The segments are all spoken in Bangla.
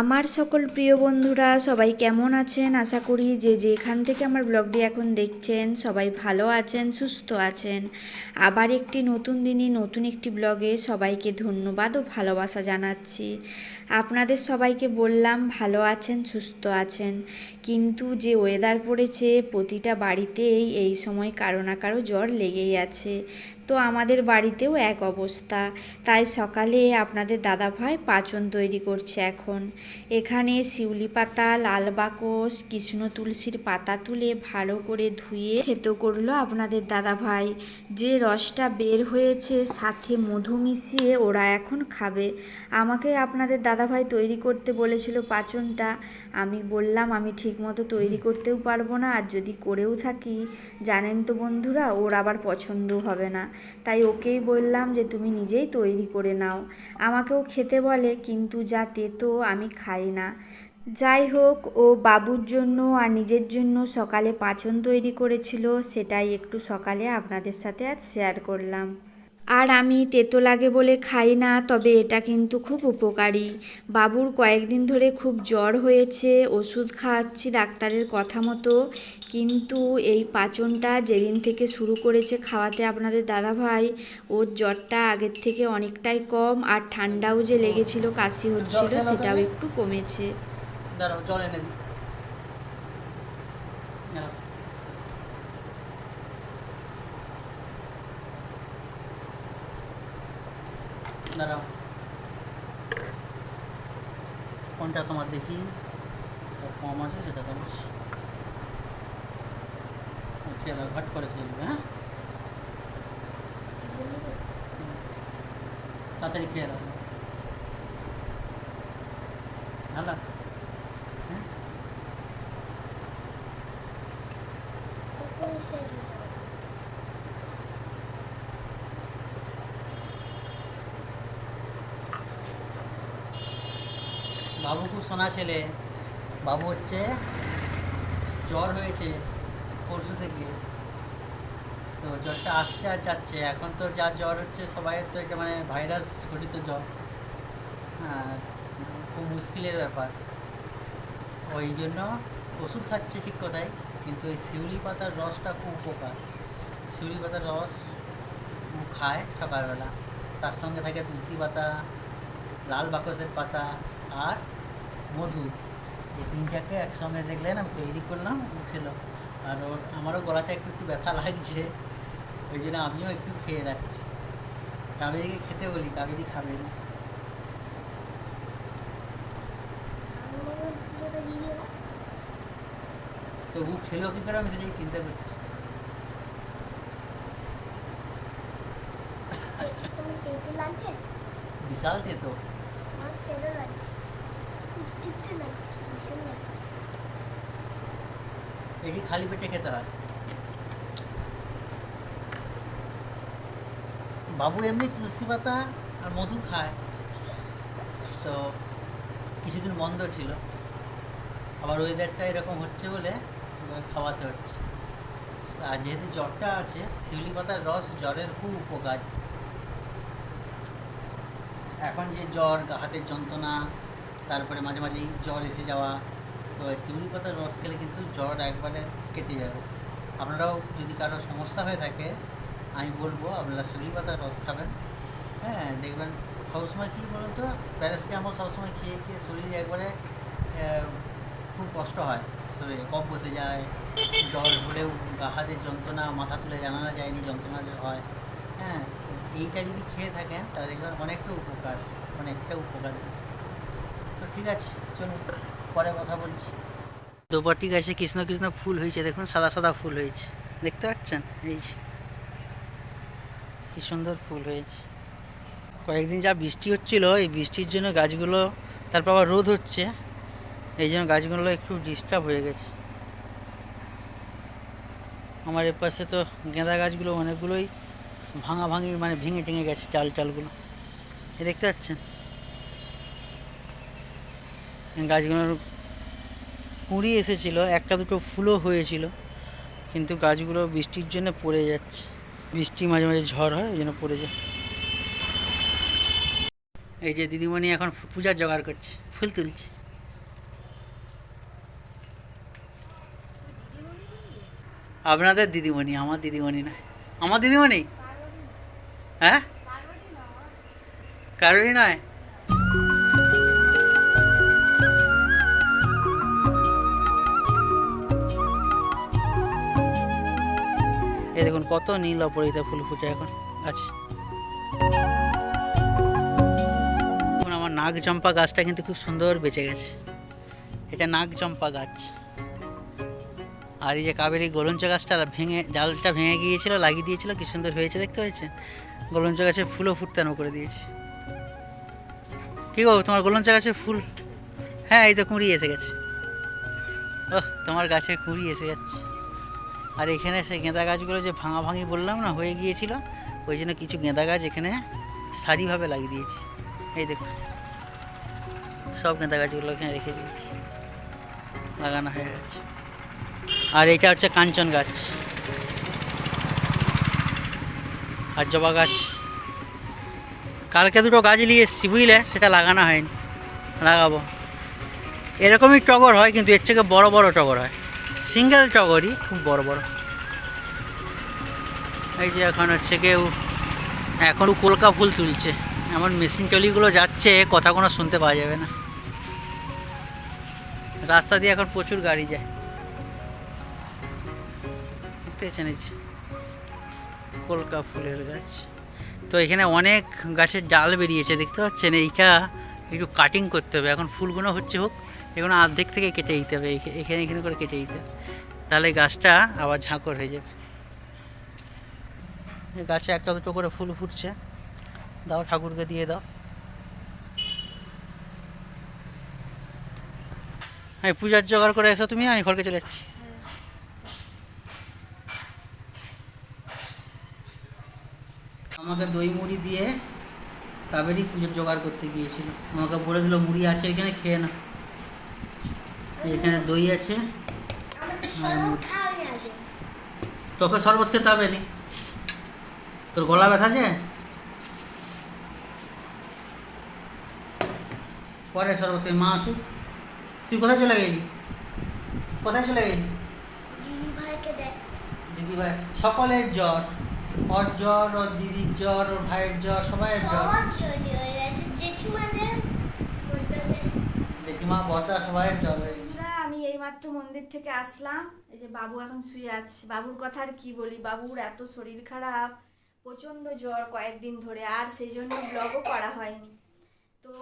আমার সকল প্রিয় বন্ধুরা, সবাই কেমন আছেন? আশা করি যে যেখান থেকে আমার ব্লগটি এখন দেখছেন, সবাই ভালো আছেন, সুস্থ আছেন। আবার একটি নতুন দিনে নতুন একটি ব্লগে সবাইকে ধন্যবাদ ও ভালোবাসা জানাচ্ছি। আপনাদের সবাইকে বললাম, ভালো আছেন, সুস্থ আছেন। কিন্তু যে ওয়েদার পড়েছে, প্রতিটা বাড়িতেই এই সময় কারও না কারও জ্বর লেগেই আছে। তো আমাদের বাড়িতেও এক অবস্থা। তাই সকালে আপনাদের দাদাভাই পাচন তৈরি করছে এখন। এখানে শিউলি পাতা, লাল বাকস, কৃষ্ণ তুলসীর পাতা তুলে ভালো করে ধুয়ে থেতো করল আপনাদের দাদাভাই। যে রসটা বের হয়েছে, সাথে মধু মিশিয়ে ওরা এখন খাবে। আমাকে আপনাদের দাদাভাই তৈরি করতে বলেছিল পাচনটা। আমি বললাম, আমি ঠিকমতো তৈরি করতেও পারব না, আর যদি করেও থাকি, জানেন তো বন্ধুরা, ওর আবার পছন্দ হবে না। তাই ওকেই বললাম যে তুমি নিজেই তৈরি করে নাও। আমাকেও খেতে বলে, কিন্তু যা তেতো আমি খাই না। যাই হোক, ও বাবুর জন্য আর নিজের জন্য সকালে পাচন তৈরি করেছিল, সেটাই একটু সকালে আপনাদের সাথে আজ শেয়ার করলাম। আর আমি তেতো লাগে বলে খাই না, তবে এটা কিন্তু খুব উপকারী। বাবুর কয়েকদিন ধরে খুব জ্বর হয়েছে, ওষুধ খাওয়াচ্ছি ডাক্তারের কথা মতো। কিন্তু এই পাচনটা যেদিন থেকে শুরু করেছে খাওয়াতে আপনাদের দাদাভাই, ওর জ্বরটা আগের থেকে অনেকটাই কম আর ঠান্ডাও যে লেগেছিল, কাশি হচ্ছিল, সেটাও একটু কমেছে। দাঁড়াও, জল এনে দিই দাঁড়াও। দাঁড়াও কোনটা তোমার দেখি। কম আছে, সেটা তোমার খেলা ঘাট করে খেয়ে নেবে হ্যাঁ? তাড়াতাড়ি খেয়ে রাখো ভালো হ্যাঁ বাবু খুব সোনা ছেলে, বাবু হচ্ছে, জ্বর হয়েছে পরশু থেকে। তো জ্বরটা আসছে আর যাচ্ছে। এখন তো যা জ্বর হচ্ছে সবাইয়ের তো এটা মানে ভাইরাস ঘটিত জ্বর। হ্যাঁ খুব মুশকিলের ব্যাপার। ওই জন্য ওষুধ খাচ্ছে ঠিক কথাই, কিন্তু এই শিউলি পাতার রসটা খুব উপকার। শিউলি পাতার রস খায় সকালবেলা। তার সঙ্গে থাকে তুলসী পাতা, লাল বাকসের পাতা, আর মধু। এই তিনটাকে একসঙ্গে দেখলেন আমি তৈরি করলাম ও খেলো। আর ওর আমারও গলাটা একটু একটু ব্যথা লাগছে ওই জন্য আমিও একটু খেয়ে রাখছি। কাবেরিকে খেতে বলি কাবেরি খাবে না। তো ও খেলো কি করে আমি সেটাই চিন্তা করছি। বিশাল খেতো এটি খালি পেটে খেতে হয়। বাবু এমনি তুলসী পাতা আর মধু খায়। তো কিছুদিন বন্ধ ছিল। আবার ওয়েদারটা এরকম হচ্ছে বলে খাওয়াতে হচ্ছে। আর যেহেতু জ্বরটা আছে, শিউলি পাতার রস জ্বরের খুব উপকার। এখন যে জ্বর, হাতের যন্ত্রণা তারপরে মাঝে মাঝেই জ্বর এসে যাওয়া, তো শিউলি পাতার রস খেলে কিন্তু জ্বর একবারে কেটে যাবে। আপনারাও যদি কারও সমস্যা হয়ে থাকে, আমি বলব আপনারা শিউলি পাতার রস খাবেন। হ্যাঁ দেখবেন সবসময় কী বলুন তো, প্যারাসিটামল সবসময় খেয়ে খেয়ে শরীরে একবারে খুব কষ্ট হয়। শরীরে কফ বসে যায়, জ্বর হলেও গা হাতের যন্ত্রণা, মাথা তুলে জানানো যায়নি, যন্ত্রণা হয়। হ্যাঁ এইটা যদি খেয়ে থাকেন, তাহলে দেখবেন অনেকটা উপকার অনেকটা উপকার। ঠিক আছে, চলুন, পরে কথা বলছি। দোপাটি গাছে কৃষ্ণ কৃষ্ণ ফুল হয়েছে, দেখুন, সাদা সাদা ফুল হয়েছে। দেখতে পাচ্ছেন? এই। কি সুন্দর ফুল হয়েছে। কয়েকদিন যা বৃষ্টি হচ্ছিল, এই বৃষ্টির জন্য গাছগুলো, তারপর আবার রোদ হচ্ছে। এই জন্য গাছগুলো একটু ডিস্টার্ব হয়ে গেছে। আমার এর পাশে তো গেঁদা গাছগুলো অনেকগুলোই ভাঙা ভাঙি মানে ভেঙে টেঙে গেছে চাল চালগুলো এ দেখতে পাচ্ছেন? গাছগুলোর কুঁড়ি এসেছিল, একটা দুটো ফুলও হয়েছিল, কিন্তু গাছগুলো বৃষ্টির জন্য পড়ে যাচ্ছে। বৃষ্টি মাঝে মাঝে ঝড় হয়, ওই জন্য পড়ে যায়। এই যে দিদিমণি এখন পূজার জোগাড় করছে, ফুল তুলছে। আপনাদের দিদিমণি, আমার দিদিমণি না। আমার দিদিমণি? হ্যাঁ? কারোরই নয়। দেখুন, কত নীল অপরিতা ফুল ফুটে এখন। আছে এখন আমার নাগ চম্পা গাছটা কিন্তু খুব সুন্দর বেঁচে গেছে। এটা নাগ চম্পা গাছ। আর এই যে কাবেরি গোলঞ্চ গাছটা ভেঙে ডালটা ভেঙে গিয়েছিল, লাগিয়ে দিয়েছিল, কি সুন্দর হয়েছে দেখতে হয়েছে গোলঞ্চ গাছের ফুলও ফুটতে করে দিয়েছে। কী গো, তোমার গোলঞ্চ গাছের ফুল? হ্যাঁ এই তো কুঁড়ি এসে গেছে। ওহ, তোমার গাছের কুঁড়ি এসে যাচ্ছে। আর এখানে সে গেঁদা গাছগুলো যে ভাঙা ভাঙি বললাম না, হয়ে গিয়েছিল, ওই জন্য কিছু গেঁদা গাছ এখানে সারিভাবে লাগিয়ে দিয়েছি। এই দেখুন, সব গেঁদা গাছগুলো এখানে রেখে দিয়েছি। লাগানো হয়ে গেছে। আর এটা হচ্ছে কাঞ্চন গাছ। আর জবা গাছ। কালকে দুটো গাছ নিয়ে এসেছি, বুঝলে? সেটা লাগানো হয়নি। লাগাবো। এরকমই টগর হয়, কিন্তু এর থেকে বড় বড় টগর হয়। সিঙ্গেল টগরই খুব বড় বড়। এই যে এখন হচ্ছে কেউ এখনও কলকা ফুল তুলছে। এমন মেশিন টলিগুলো যাচ্ছে, কথা কোনো শুনতে পাওয়া যাবে না। রাস্তা দিয়ে এখন প্রচুর গাড়ি যায়। এই কলকা ফুলের গাছ। তো এখানে অনেক গাছের ডাল বেরিয়েছে, দেখতে পাচ্ছেন? এইটা একটু কাটিং করতে হবে। এখন ফুলগুলো হচ্ছে হোক এগুলো অর্ধেক থেকে কেটে দিতে হবে, এখে- এখানে এখানে করে কেটে দিতে হবে। তাহলে গাছটা আবার ঝাঁকর হয়ে যাবে। গাছে একটা দুটো করে ফুল ফুটছে। দাও ঠাকুরকে দিয়ে দাও। হ্যাঁ পূজার জোগাড় করে এসো তুমি, আমি ঘরকে চলে যাচ্ছি। আমাকে দই মুড়ি দিয়ে কাবেরি পুজোর জোগাড় করতে গিয়েছিল। আমাকে বলে দিল মুড়ি আছে এখানে, খেয়ে না এখানে দই আছে। তোকে শরবত খেতে হবে নি? তোর গলা ব্যথা আছে পরে শরবত খেয়ে মা আসুক। তুই কোথায় চলে গেলি? কোথায় চলে গেলি? দিদি ভাই সকলের জ্বর। ওর জ্বর ওর দিদির জ্বর ওর ভাইয়ের জ্বর সবাইয়ের জ্বর। জেঠিমা বর্দা সবাইয়ের জ্বর আমি এইমাত্র মন্দির থেকে আসলাম। এই যে বাবু এখন শুয়ে আছে। বাবুর কথা আর কি বলি? বাবুর এত শরীর খারাপ, প্রচণ্ড জ্বর কয়েকদিন ধরে, আর সেই জন্য ব্লগও করা হয়নি। তো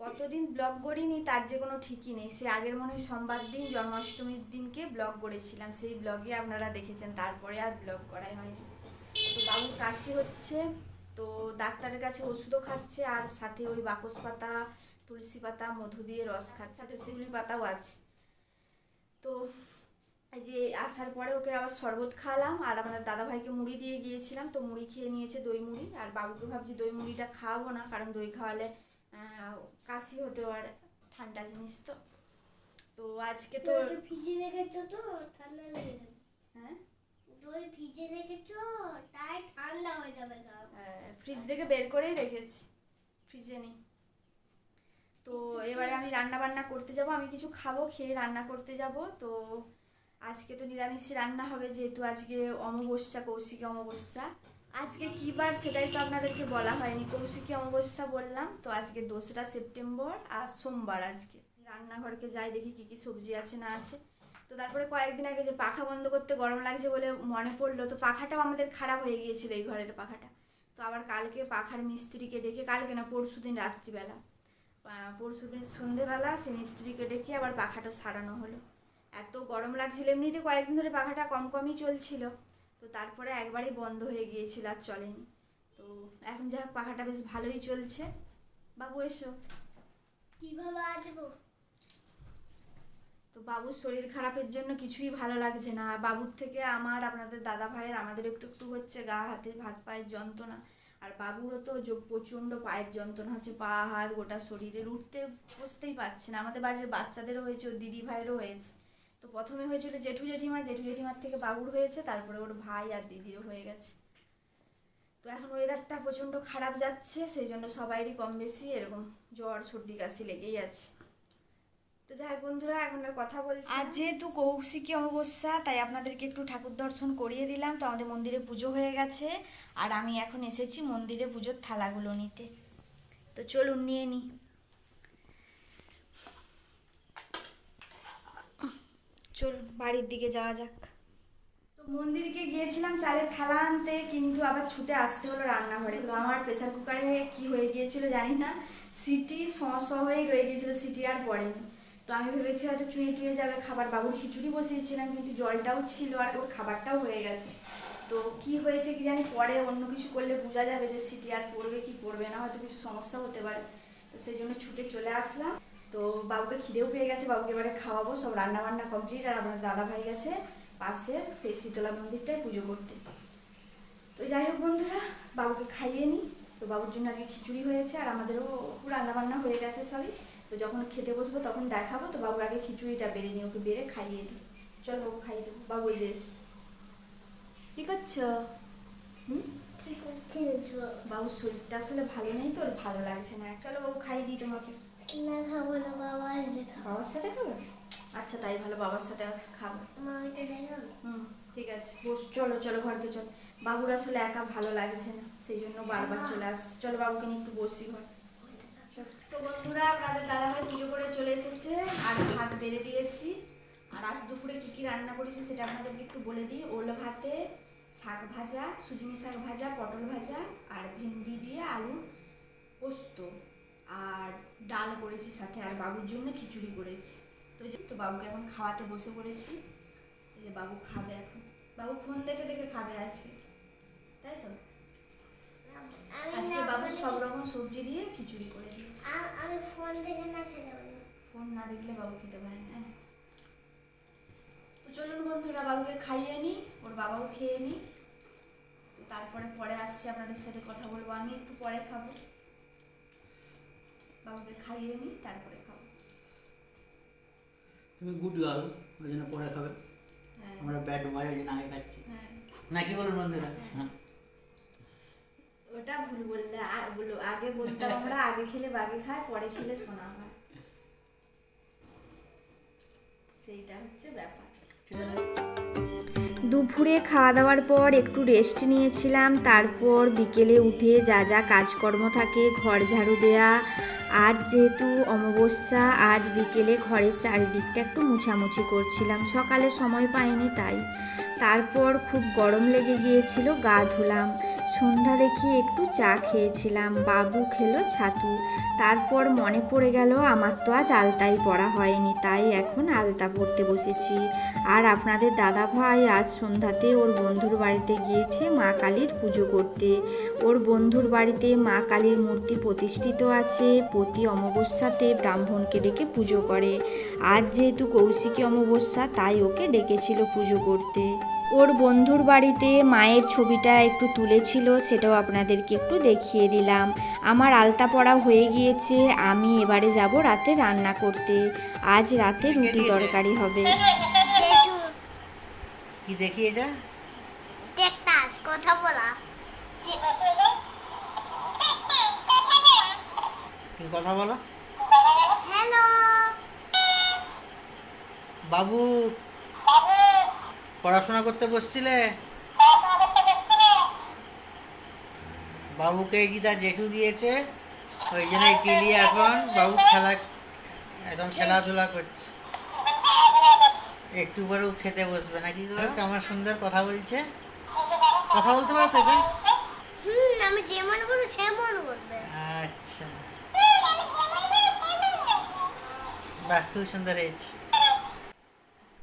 কতদিন ব্লগ করিনি তার যে কোনো ঠিকই নেই। সে আগের মনে হয় সোমবার দিন, জন্মাষ্টমীর দিনকে ব্লগ করেছিলাম। সেই ব্লগে আপনারা দেখেছেন, তারপরে আর ব্লগ করাই হয়নি। তো বাবুর কাশি হচ্ছে, তো ডাক্তারের কাছে ওষুধও খাচ্ছে, আর সাথে ওই বাকস পাতা তুলসী পাতা, মধু দিয়ে রস খাচ্ছে সাথে শিউলি পাতাও আছে। তো এই যে আসার পরে ওকে আবার শরবত খাওয়ালাম আর আমাদের দাদাভাইকে মুড়ি দিয়ে গিয়েছিলাম তো মুড়ি খেয়ে নিয়েছে দই মুড়ি আর বাবুকে ভাবছি দই মুড়িটা খাওয়াবো না কারণ দই খাওয়ালে কাশি হতে পারে ঠান্ডা জিনিস তো। তো আজকে তো ভিজে রেখেছো তো ঠান্ডা লেগে যাবে। হ্যাঁ? দই ভিজে রেখেছো তাই ঠান্ডা হয়ে যাবে ফ্রিজ থেকে বের করেই রেখেছি ফ্রিজে নেই। তো এবারে আমি রান্না বান্না করতে যাব, আমি কিছু খাব, খেয়ে রান্না করতে যাব। তো আজকে তো নিরামিষ রান্না হবে, যেহেতু আজকে অমাবস্যা, কৌশিকী অমাবস্যা। আজকে কী বার সেটাই তো আপনাদেরকে বলা হয়নি, কৌশিকী অমাবস্যা বললাম। তো আজকে দোসরা সেপ্টেম্বর আর সোমবার আজকে। রান্নাঘরকে যাই দেখি কী কী সবজি আছে না আছে। তো তারপরে কয়েকদিন আগে যে পাখা বন্ধ করতে গরম লাগছে বলে মনে পড়ল, তো পাখাটাও আমাদের খারাপ হয়ে গিয়েছিল এই ঘরের পাখাটা। তো আবার কালকে পাখার মিস্ত্রিকে ডেকে, কালকে না পরশু দিন রাত্রিবেলা। পরশু দিন সন্ধেবেলা মিস্ত্রিকে ডেকে আবার পাখাটা সারানো হলো। এত গরম লাগছিল এমনিতে কয়েকদিন ধরে পাখাটা কম কমই চলছিল। তো তারপরে একবারই বন্ধ হয়ে গিয়েছিল আর চলেনি। তো এখন হোক পাখাটা বেশ ভালোই চলছে। বাবু এসো। কীভাবে আসব তো বাবুর শরীর খারাপের জন্য কিছুই ভালো লাগছে না। বাবুর থেকে আমার আপনাদের দাদা ভাইয়ের আমাদের একটু একটু হচ্ছে গা হাতে ভাত পায়ের যন্ত্রণা। আর বাবুরও তো প্রচণ্ড পায়ের যন্ত্রণা হচ্ছে, পা, হাত গোটা শরীরের, উঠতে বসতেই পারছে না। আমাদের বাড়ির বাচ্চাদেরও হয়েছে, ওর দিদি ভাইয়েরও হয়েছে। তো প্রথমে হয়েছিল জেঠু জেঠিমার জেঠু জেঠিমার থেকে বাবুর হয়েছে, তারপরে ওর ভাই আর দিদিরও হয়ে গেছে। তো এখন ওয়েদারটা প্রচণ্ড খারাপ যাচ্ছে, সেই জন্য সবাইরই কম বেশি এরকম জ্বর, সর্দি, কাশি লেগেই আছে। তো যাই বন্ধুরা, এখন কথা বলছি আর যেহেতু কৌশিকী অমাবস্যা, তাই আপনাদেরকে একটু ঠাকুর দর্শন করিয়ে দিলাম। তো আমাদের মন্দিরে পুজো হয়ে গেছে। আর আমি এখন এসেছি মন্দিরে পুজোর থালাগুলো নিতে। তো চলুন, নিয়ে নিই চলুন বাড়ির দিকে যাওয়া যাক। তো মন্দিরকে গিয়েছিলাম চালের থালা আনতে, কিন্তু আবার ছুটে আসতে হলো রান্নাঘরে। তো আমার প্রেসার কুকারে কি হয়ে গিয়েছিল জানি না। সিটি স হয়েই রয়ে গিয়েছিল, সিটি আর পড়েনি। তো আমি ভেবেছি হয়তো চুয়ে টুয়ে যাবে খাবার বাবুর খিচুড়ি বসিয়েছিলাম, কিন্তু জলটাও ছিল আর ওর খাবারটাও হয়ে গেছে। তো কি হয়েছে কি জানি পরে অন্য কিছু করলে বোঝা যাবে যে সিটি আর পড়বে কি পড়বে না, হয়তো কিছু সমস্যা হতে পারে। তো সেই জন্য ছুটে চলে আসলাম। তো বাবুকে খিদেও পেয়ে গেছে, বাবুকে এবারে খাওয়াবো, সব রান্না বান্না কমপ্লিট আর আমার দাদা ভাই গেছে পাশে, সেই শীতলা মন্দিরটায় পুজো করতে। তো যাই হোক বন্ধুরা, বাবুকে খাইয়ে নিই। তো বাবুর জন্য আজকে খিচুড়ি হয়েছে, আর আমাদেরও রান্না বান্না হয়ে গেছে সবই তো যখন খেতে বসবো তখন দেখাবো, তো বাবুর আগে খিচুড়িটা বেড়ে নিই ওকে বেড়ে খাইয়ে দিই। চল বাবু খাইয়ে দেবো। বাবু এস। কি করছ বাবুর শরীরটা আসলে ভালো নেই তোর ভালো লাগছে না। চলো বাবু খাইয়ে দিই তোমাকে। না খাব না বাবা আসলে খাব বাবার সাথে খাবে? আচ্ছা তাই ভালো বাবার সাথে খাব। হুম ঠিক আছে। বস চলো চলো ঘরকে চল। বাবুর আসলে একা ভালো লাগছে না সেই জন্য বারবার চলে আসছে। চলো বাবুকে নিয়ে একটু বসি ঘর। তো বন্ধুরা আপনাদের দাদাভাই পুজো করে চলে এসেছে আর ভাত বেড়ে দিয়েছি। আর আজ দুপুরে কী কী রান্না করেছি সেটা আপনাদেরকে একটু বলে দিই। ওল ভাতে শাক ভাজা সুজনি শাক ভাজা পটল ভাজা আর ভেন্ডি দিয়ে আলু পোস্ত আর ডাল করেছি সাথে আর বাবুর জন্য খিচুড়ি করেছি। তো যে তো বাবুকে এখন খাওয়াতে বসে পড়েছি। যে বাবু খাবে এখন। বাবু ফোন দেখে দেখে খাবে আজকে। তাই তো? আজকে বাবু সব রকম সবজি দিয়ে খিচুড়ি করে দিয়েছি। আমি ফোন দেখে না খেতে পারি। ফোন না দেখলে বাবু খেতে পারে না। চলুন বন্ধুরা বাবুকে খাইয়ে নিই ওর বাবাও খেয়ে নিই তারপরে পরে আসছি আপনাদের সাথে কথা বলব। আমি একটু পরে খাব। বাবুকে খাইয়ে নিই তারপরে খাব। তুমি গুড গার্ল ওই জন্য পরে খাবে। হ্যাঁ। আমরা ব্যাড বয় ওই জন্য আগে খাচ্ছি। হ্যাঁ। নাকি বলুন বন্ধুরা? হ্যাঁ। ওটা ভুল বললে বলো আগে বলতাম আমরা আগে খেলে বাগে খায় পরে খেলে শোনা হয়। সেইটা হচ্ছে ব্যাপার। দুপুরে খাওয়া দাওয়ার পর একটু রেস্ট নিয়েছিলাম, তারপর বিকেলে উঠে যা যা কাজকর্ম থাকে, ঘর ঝাড়ু দেয়া আজ যেহেতু অমাবস্যা, আজ বিকেলে ঘরের চারিদিকটা একটু মুছামুছি করছিলাম। সকালে সময় পাইনি তাই। তারপর খুব গরম লেগে গিয়েছিল, গা ধুলাম। সন্ধ্যা দেখি একটু চা খেয়েছিলাম, বাবু খেলো ছাতু। তারপর মনে পড়ে গেল, আমার তো আজ আলতাই পড়া হয়নি, তাই এখন আলতা পড়তে বসেছি। আর আপনাদের দাদা ভাই আজ সন্ধ্যাতে ওর বন্ধুর বাড়িতে গিয়েছে মা কালীর পুজো করতে। ওর বন্ধুর বাড়িতে মা কালীর মূর্তি প্রতিষ্ঠিত আছে প্রতি অমাবস্যাতে ব্রাহ্মণকে ডেকে পুজো করে। আজ যেহেতু কৌশিকী অমাবস্যা তাই ওকে ডেকেছিল পুজো করতে। ওর বন্ধুর বাড়িতে মায়ের ছবিটা একটু তুলেছিল সেটাও আপনাদেরকে একটু দেখিয়ে দিলাম। আমার আলতা পড়া হয়ে গিয়েছে আমি এবারে যাব রাতে রান্না করতে। আজ রাতে রুটি তরকারি হবে। কি দেখি এটা দেখতাস কথা বলা। কি কথা বলো। হ্যালো। বাবু পড়াশোনা করতে বসছিলে? বাবুকে কি তার জেঠু দিয়েছে ওই জন্য টিলি এখন বাবু খেলা এখন খেলাধুলা করছে। একটু পরেও খেতে বসবে নাকি গো? কেমন সুন্দর কথা বলছে। কথা বলতে পারো তোকে। হুম আমি যেমন বলব সেমন বলবে। আচ্ছা। বাহ খুব সুন্দর হয়েছে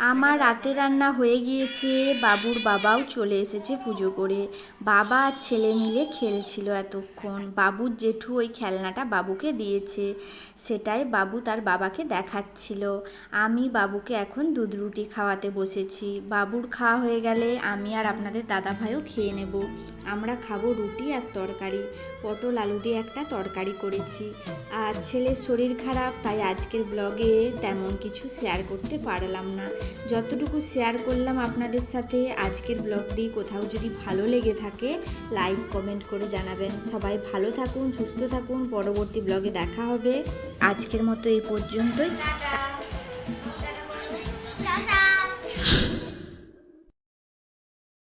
আমার রাতে রান্না হয়ে গিয়েছে, বাবুর বাবাও চলে এসেছে পুজো করে। বাবা আর ছেলে মিলে খেলছিল এতক্ষণ। বাবুর জেঠু ওই খেলনাটা বাবুকে দিয়েছে। সেটাই বাবু তার বাবাকে দেখাচ্ছিল। আমি বাবুকে এখন দুধ রুটি খাওয়াতে বসেছি। বাবুর খাওয়া হয়ে গেলে আমি আর আপনাদের দাদা ভাইও খেয়ে নেব। আমরা খাব রুটি আর তরকারি। পটল আলু দিয়ে একটা তরকারি করেছি। আর ছেলের শরীর খারাপ, তাই আজকের ব্লগে তেমন কিছু শেয়ার করতে পারলাম না। যতটুকু শেয়ার করলাম আপনাদের সাথে, আজকের ব্লগটি কোথাও যদি ভালো লেগে থাকে লাইক কমেন্ট করে জানাবেন। সবাই ভালো থাকুন, সুস্থ থাকুন। পরবর্তী ব্লগে দেখা হবে। আজকের মতো এই পর্যন্তই।